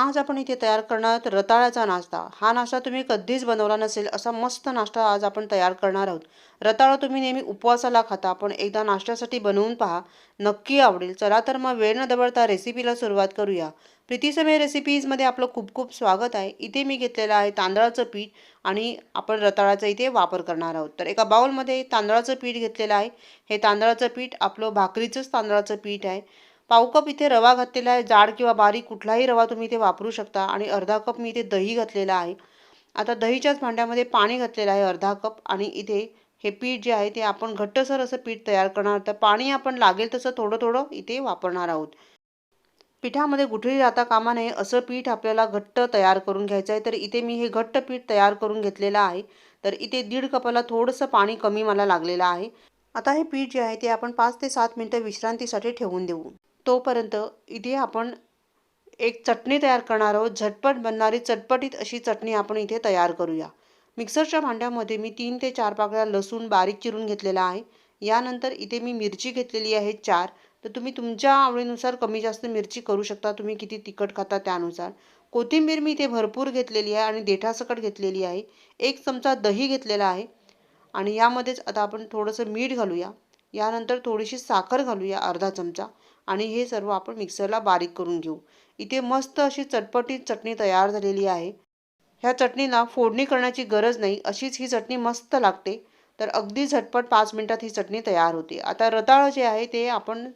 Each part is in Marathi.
आज आपण इथे तयार करणार आहोत रताळ्याचा नाश्ता. हा नाश्ता तुम्ही कधीच बनवला नसेल असा मस्त नाश्ता आज आपण तयार करणार आहोत. रताळा तुम्ही नेहमी उपवासाला खाता. पण एकदा नाश्त्यासाठी बनवून पहा. नक्की आवडेल. चला तर मग वेळ न दबडता रेसिपीला सुरुवात करूया. प्रीतीसमय रेसिपीजमध्ये आपलं खूप खूप स्वागत आहे. इथे मी घेतलेलं आहे तांदळाचं पीठ आणि आपण रताळाचा इथे वापर करणार आहोत. तर एका बाउलमध्ये तांदळाचं पीठ घेतलेलं आहे. हे तांदळाचं पीठ आपलं भाकरीचंच तांदळाचं पीठ आहे. पाव कप इथे रवा घातलेला आहे जाड किंवा बारीक कुठलाही रवा तुम्ही इथे वापरू शकता. आणि अर्धा कप मी इथे दही घातलेला आहे. आता दहीच्याच भांड्यामध्ये पाणी घातलेलं आहे अर्धा कप. आणि इथे हे पीठ जे आहे ते आपण घट्टसर असं पीठ तयार करणार तर पाणी आपण लागेल तसं थोडं थोडं इथे वापरणार आहोत. पिठामध्ये गुठळी राहता कामा नये असं पीठ आपल्याला घट्ट तयार करून घ्यायचं आहे. तर इथे मी हे घट्ट पीठ तयार करून घेतलेलं आहे. तर इथे दीड कपाला थोडंसं पाणी कमी मला लागलेलं आहे. आता हे पीठ जे आहे ते आपण पाच ते सात मिनटं विश्रांतीसाठी ठेवून देऊ. तोपर्यंत इथे आपण एक चटणी तयार करणार आहोत. झटपट बनणारी चटपटीत अशी चटणी आपण इथे तयार करूया. मिक्सरच्या भांड्यामध्ये मी तीन ते चार पाकळ्या लसूण बारीक चिरून घेतलेला आहे. यानंतर इथे मी मिरची घेतलेली आहे चार. तर तुम्ही तुमच्या आवडीनुसार कमी जास्त मिरची करू शकता. तुम्ही किती तिखट खाता त्यानुसार. कोथिंबीर मी इथे भरपूर घेतलेली आहे आणि देठासकट घेतलेली आहे. एक चमचा दही घेतलेला आहे. आणि यामध्येच आता आपण थोडंसं मीठ घालूया. यानंतर थोडीशी साखर घालूया अर्धा चमचा. आणि हे सर्व आपण मिक्सरला बारीक करून घेऊ. इथे मस्त अशी चटपटीत चटणी तयार झालेली आहे. ह्या चटणीला फोडणी करण्याची गरज नाही अशीच ही चटणी मस्त लागते. तर अगदी झटपट पाच मिनटात ही चटणी तयार होते. आता रताळं जे आहे ते आपण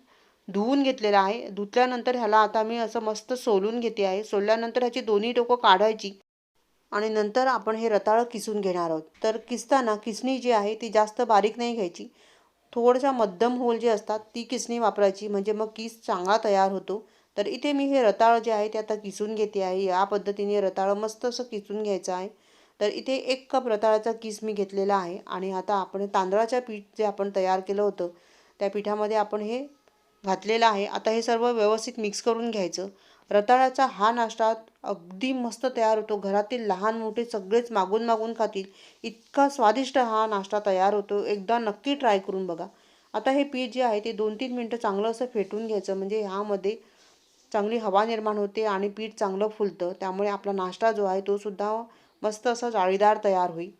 धुवून घेतलेलं आहे. धुतल्यानंतर ह्याला आता मी असं मस्त सोलून घेते आहे. सोलल्यानंतर ह्याची दोन्ही टोकं काढायची आणि नंतर आपण हे रताळं किसून घेणार आहोत. तर किसताना किसणी जी आहे ती जास्त बारीक नाही घ्यायची. थोडंसा मध्यम होल जे असतात ती किसणी वापरायची. म्हणजे मग किस चांगला तयार होतो. तर इथे मी हे रताळ जे आहे ते आता किसून घेते आहे. या पद्धतीने रताळं मस्त असं किसून घ्यायचं आहे. तर इथे एक कप रताळाचा किस मी घेतलेला आहे. आणि आता आपण तांदळाच्या पीठ जे आपण तयार केलं होतं त्या पिठामध्ये आपण हे घातलेला आहे. आता हे सर्व व्यवस्थित मिक्स करून घ्यायचं. रताळ्याचा हा नाश्ता अगदी मस्त तयार होतो. घरातील लहान मोठे सगळेच मागून मागून खातील. इतका स्वादिष्ट हा नाश्ता तयार होतो. एकदा नक्की ट्राय करून बघा. आता हे पीठ जे आहे ते दोन तीन मिनटं चांगलं असं फेटून घ्यायचं. म्हणजे ह्यामध्ये चांगली हवा निर्माण होते आणि पीठ चांगलं फुलतं. त्यामुळे आपला नाश्ता जो आहे तो सुद्धा मस्त असा जाळीदार तयार होईल.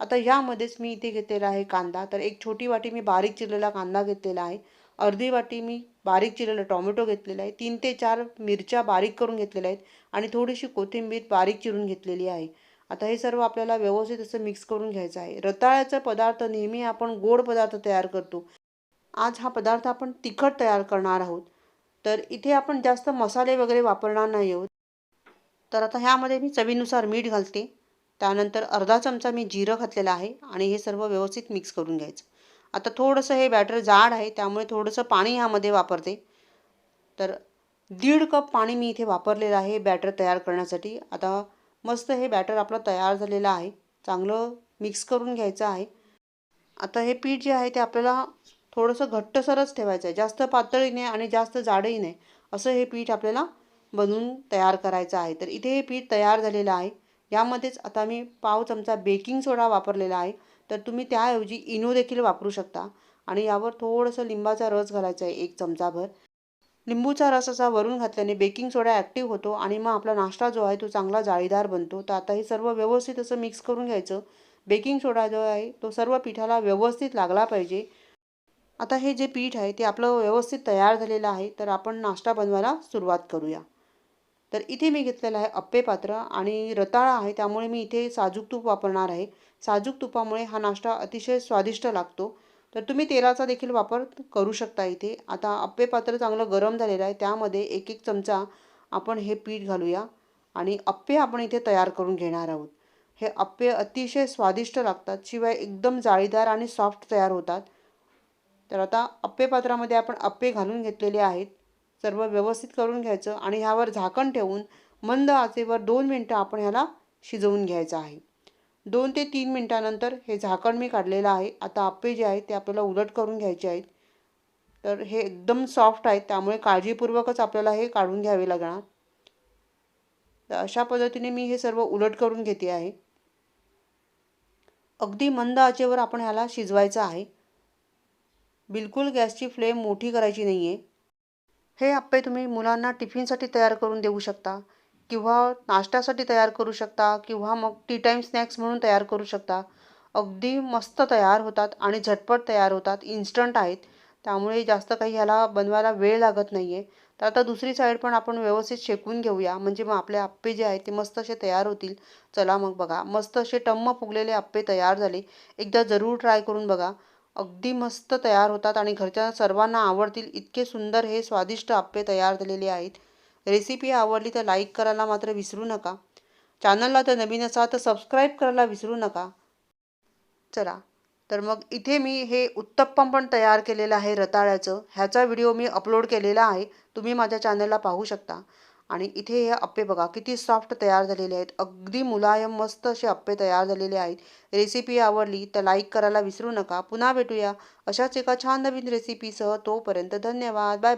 आता ह्यामध्येच मी इथे घेतलेला आहे कांदा. तर एक छोटी वाटी मी बारीक चिरलेला कांदा घेतलेला आहे. अर्धी वाटी मी बारीक चिरलेला टॉमॅटो घेतलेला आहे. तीन ते चार मिरच्या बारीक करून घेतलेल्या आहेत आणि थोडीशी कोथिंबीर बारीक चिरून घेतलेली आहे. आता हे सर्व आपल्याला व्यवस्थित असं मिक्स करून घ्यायचं आहे. रताळ्याचा पदार्थ नेहमी आपण गोड पदार्थ तयार करतो. आज हा पदार्थ आपण तिखट तयार करणार आहोत. तर इथे आपण जास्त मसाले वगैरे वापरणार नाही आहोत. तर आता ह्यामध्ये मी चवीनुसार मीठ घालते. त्यानंतर अर्धा चमचा मी जिरं घातलेलं आहे आणि हे सर्व व्यवस्थित मिक्स करून घ्यायचं. आता थोडंसं हे बॅटर जाड आहे त्यामुळे थोडंसं पाणी ह्यामध्ये वापरते. तर दीड कप पाणी मी इथे वापरलेलं आहे बॅटर तयार करण्यासाठी. आता मस्त हे बॅटर आपलं तयार झालेलं आहे. चांगलं मिक्स करून घ्यायचं आहे. आता हे पीठ जे आहे ते आपल्याला थोडंसं घट्टसरच ठेवायचं आहे. जास्त पातळी नाही आणि जास्त जाडही नाही. असं हे पीठ आपल्याला बनवून तयार करायचं आहे. तर इथे हे पीठ तयार झालेलं आहे. यामध्येच आता मी पाव चमचा बेकिंग सोडा वापरलेला आहे. तर तुम्ही त्याऐवजी इनो देखील वापरू शकता. आणि यावर थोडंसं लिंबाचा रस घालायचा आहे एक चमचाभर. लिंबूचा रस असा वरून घातल्याने बेकिंग सोडा ॲक्टिव्ह होतो आणि मग आपला नाश्ता जो आहे तो चांगला जाळीदार बनतो. तर आता हे सर्व व्यवस्थित असं मिक्स करून घ्यायचं. बेकिंग सोडा जो आहे तो सर्व पिठाला व्यवस्थित लागला पाहिजे. आता हे जे पीठ आहे ते आपलं व्यवस्थित तयार झालेलं आहे तर आपण नाश्ता बनवायला सुरुवात करूया. तर इथे मी घेतलेलं आहे अप्पे पात्र आणि रताळा आहे त्यामुळे मी इथे साजूक तूप वापरणार आहे. साजूक तुपामुळे हा नाश्ता अतिशय स्वादिष्ट लागतो. तर तुम्ही तेलाचा देखील वापर करू शकता इथे. आता अप्पे पात्र चांगलं गरम झालेलं आहे. त्यामध्ये एक एक चमचा आपण हे पीठ घालूया आणि अप्पे आपण इथे तयार करून घेणार आहोत. हे अप्पे अतिशय स्वादिष्ट लागतात. शिवाय एकदम जाळीदार आणि सॉफ्ट तयार होतात. तर आता अप्पे पात्रामध्ये आपण अप्पे घालून घेतलेले आहेत. सर्व व्यवस्थित करून घ्यायचं आणि ह्यावर झाकण ठेवून मंद आचेवर दोन मिनटं आपण ह्याला शिजवून घ्यायचं आहे. दोन ते तीन मिनटानंतर हे झाकण मी काढलेलं आहे. आता आप्पे जे आहेत ते आपल्याला उलट करून घ्यायचे आहेत. तर हे एकदम सॉफ्ट आहेत त्यामुळे काळजीपूर्वकच आपल्याला हे काढून घ्यावे लागणार. तर अशा पद्धतीने मी हे सर्व उलट करून घेते आहे. अगदी मंद आचेवर आपण ह्याला शिजवायचं आहे. बिलकुल गॅसची फ्लेम मोठी करायची नाही आहे हे आप्पे तुम्ही मुलांना टिफिनसाठी तयार करून देऊ शकता. किंवा नाश्त्यासाठी तयार करू शकता किंवा मग टी टाईम स्नॅक्स म्हणून तयार करू शकता. अगदी मस्त तयार होतात आणि झटपट तयार होतात. इन्स्टंट आहेत. त्यामुळे जास्त काही ह्याला बनवायला वेळ लागत नाही आहे तर आता दुसरी साईड पण आपण व्यवस्थित शेकून घेऊया. म्हणजे मग आपले आप्पे जे आहेत ते मस्त असे तयार होतील. चला मग बघा. मस्त असे टम्म फुगलेले आप्पे तयार झाले. एकदा जरूर ट्राय करून बघा. अगदी मस्त तयार होतात आणि घरच्या सर्वांना आवडतील. इतके सुंदर हे स्वादिष्ट आप्पे तयार झालेले आहेत. रेसिपी आवडली तर लाईक करायला मात्र विसरू नका. चॅनलला तर नवीन असा तर सबस्क्राईब करायला विसरू नका. चला तर मग इथे मी हे उत्तप्पम पण तयार केलेलं आहे रताळ्याचं. ह्याचा व्हिडिओ मी अपलोड केलेला आहे. तुम्ही माझ्या चॅनलला पाहू शकता. आणि इथे हे अप्पे बघा किती सॉफ्ट तयार झालेले आहेत. अगदी मुलायम मस्त असे अप्पे तयार झालेले आहेत. रेसिपी आवडली तर लाईक करायला विसरू नका. पुन्हा भेटूया अशाच एका छान नवीन रेसिपीसह. तोपर्यंत धन्यवाद. Bye bye.